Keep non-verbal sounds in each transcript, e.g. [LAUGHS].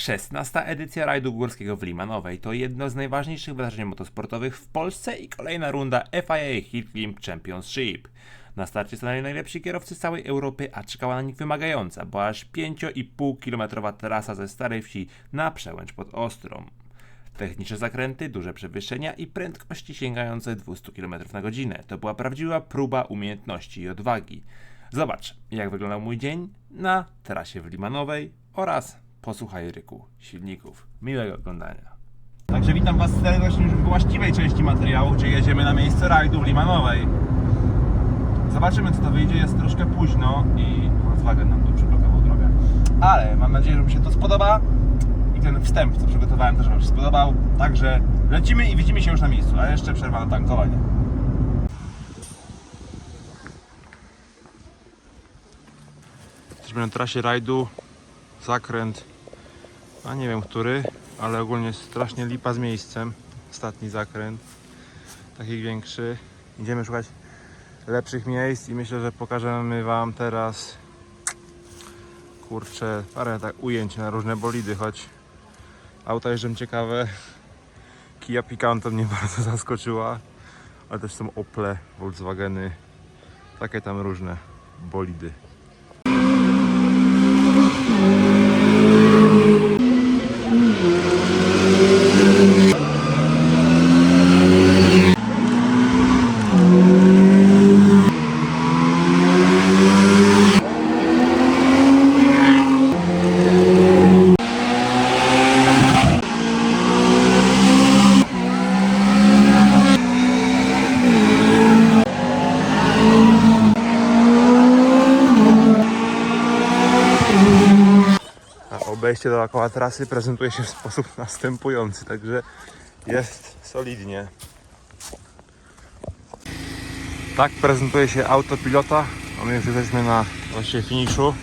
16. edycja rajdu górskiego w Limanowej to jedno z najważniejszych wydarzeń motosportowych w Polsce i kolejna runda FIA Hill Climb Championship. Na starcie stanęli najlepsi kierowcy z całej Europy, a czekała na nich wymagająca, bo aż 5,5 km trasa ze Starej Wsi na przełęcz pod Ostrą. Techniczne zakręty, duże przewyższenia i prędkości sięgające 200 km na godzinę. To była prawdziwa próba umiejętności i odwagi. Zobacz, jak wyglądał mój dzień na trasie w Limanowej oraz posłuchaj ryku silników. Miłego oglądania. Także witam Was serdecznie już w właściwej części materiału, gdzie jedziemy na miejsce rajdu Limanowej. Zobaczymy co to wyjdzie, jest troszkę późno i Volkswagen nam tu przyblokował drogę. Ale mam nadzieję, że mi się to spodoba i ten wstęp, co przygotowałem też Wam się spodobał. Także lecimy i widzimy się już na miejscu, a jeszcze przerwa na tankowanie. Jesteśmy na trasie rajdu, zakręt, a nie wiem który, ale ogólnie strasznie lipa z miejscem. Ostatni zakręt, taki większy. Idziemy szukać lepszych miejsc i myślę, że pokażemy Wam teraz kurczę parę tak ujęć na różne bolidy, choć auta jeżdżą ciekawe. Kia Picanto mnie [LAUGHS] bardzo zaskoczyła, ale też są Ople, Volkswageny, takie tam różne bolidy. A obejście dookoła trasy prezentuje się w sposób [LAUGHS] następujący, także jest solidnie. Tak prezentuje się autopilota, a my już jesteśmy na właściwie finiszu.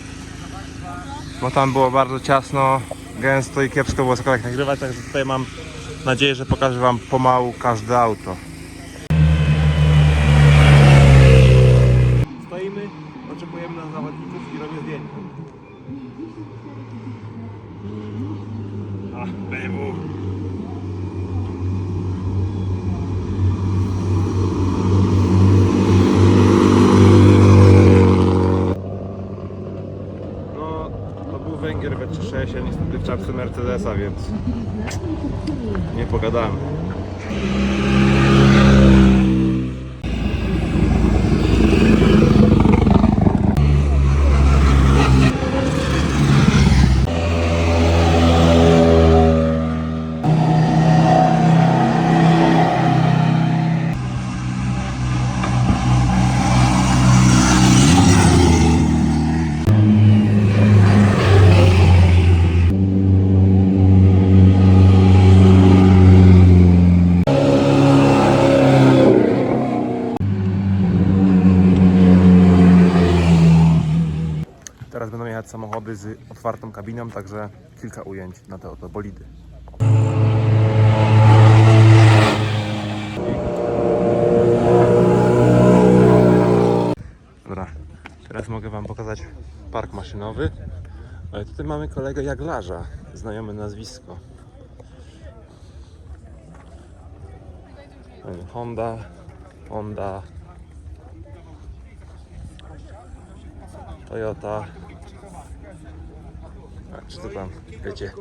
Bo tam było bardzo ciasno, gęsto i kiepsko było cokolwiek nagrywać, także tutaj mam nadzieję, że pokażę Wam pomału każde auto. принц. Не по. Samochody z otwartą kabiną, także kilka ujęć na te oto bolidy. Dobra, teraz mogę Wam pokazać park maszynowy. Ale tutaj mamy kolegę Jaglarza, znajome nazwisko. Honda, Honda, Toyota. A, czy to tam, wiecie?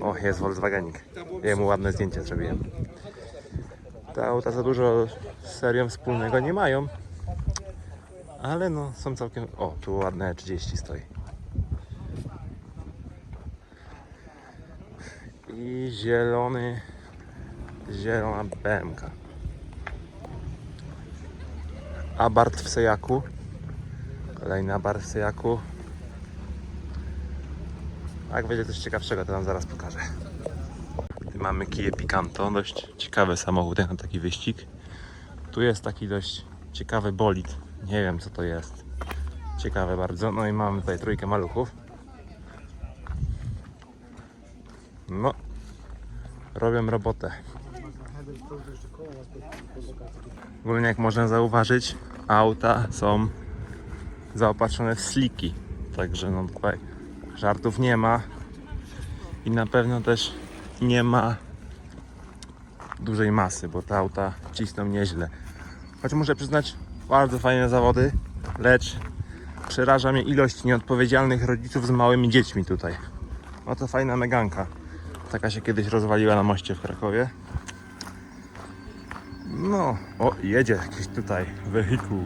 O, jest Volkswagenik. Jemu ładne zdjęcie zrobiłem. Te auta za dużo z serią wspólnego nie mają. Ale no, są całkiem... O, tu ładne 30 stoi. I zielony... Zielona BMK. Abart w Sejaku. Kolejna bar w Sejaku. Jak będzie coś ciekawszego, to Wam zaraz pokażę. Mamy Kia Picanto, dość ciekawy samochód jak na taki wyścig. Tu jest taki dość ciekawy bolid. Nie wiem co to jest. Ciekawe bardzo. No i mamy tutaj trójkę maluchów. No, robią robotę. Ogólnie jak można zauważyć, auta są zaopatrzone w sliki. Także no tutaj żartów nie ma. i na pewno też nie ma dużej masy, bo te auta cisną nieźle. Choć muszę przyznać, bardzo fajne zawody, lecz przeraża mnie ilość nieodpowiedzialnych rodziców z małymi dziećmi tutaj. No to fajna meganka. Taka się kiedyś rozwaliła na moście w Krakowie. No, o, jedzie jakiś tutaj wehikuł.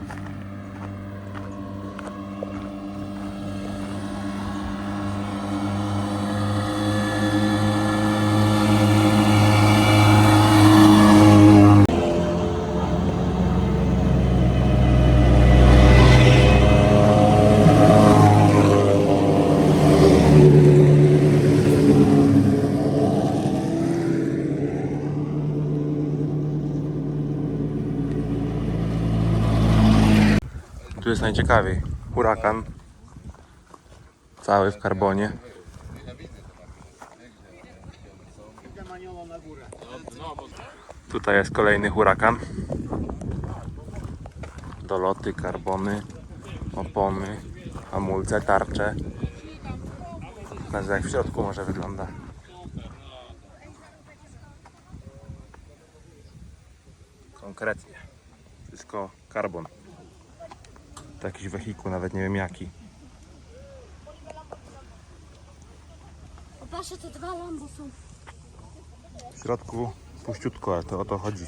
Najciekawiej. Hurakan. Cały w karbonie. Tutaj jest kolejny hurakan. Doloty, karbony, opony, hamulce, tarcze. Pokażę jak w środku może wygląda. Konkretnie. Wszystko karbon. To jakiś wehikuł, nawet nie wiem jaki. Patrzę, te dwa Lambo są. W środku puściutko, ale to o to chodzi.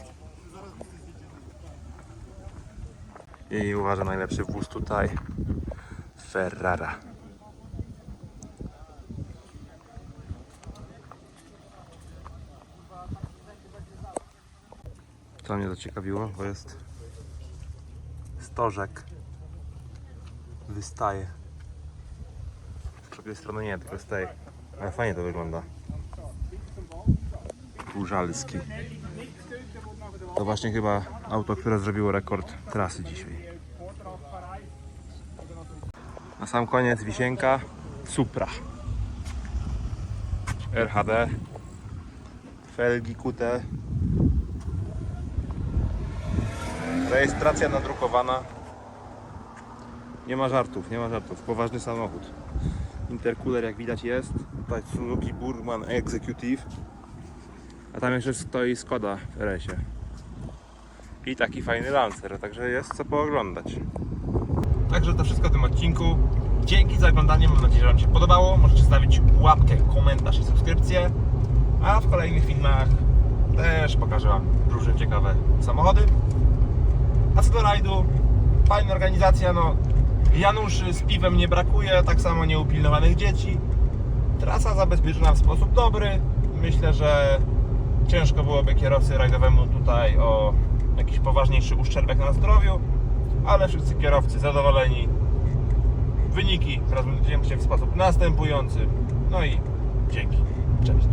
I uważam najlepszy wóz tutaj Ferrara. To mnie zaciekawiło, bo jest stożek wystaje. Z drugiej strony nie, tylko z tej. Ale fajnie to wygląda. Półżalski. To właśnie chyba auto, które zrobiło rekord trasy dzisiaj. Na sam koniec wisienka Supra. RHD. Felgi kute. Rejestracja nadrukowana. Nie ma żartów, nie ma żartów. Poważny samochód. Intercooler jak widać jest. Tutaj Suzuki Burman Executive. A tam jeszcze stoi Skoda w RS-ie. I taki fajny Lancer, także jest co pooglądać. Także to wszystko w tym odcinku. Dzięki za oglądanie, mam nadzieję, że Wam się podobało. Możecie stawić łapkę, komentarz i subskrypcję. A w kolejnych filmach też pokażę Wam różne ciekawe samochody. A co do rajdu, fajna organizacja, no Januszy z piwem nie brakuje, tak samo nieupilnowanych dzieci. Trasa zabezpieczona w sposób dobry. Myślę, że ciężko byłoby kierowcy rajdowemu tutaj o jakiś poważniejszy uszczerbek na zdrowiu, ale wszyscy kierowcy zadowoleni. Wyniki prezentują się w sposób następujący. No i dzięki. Cześć.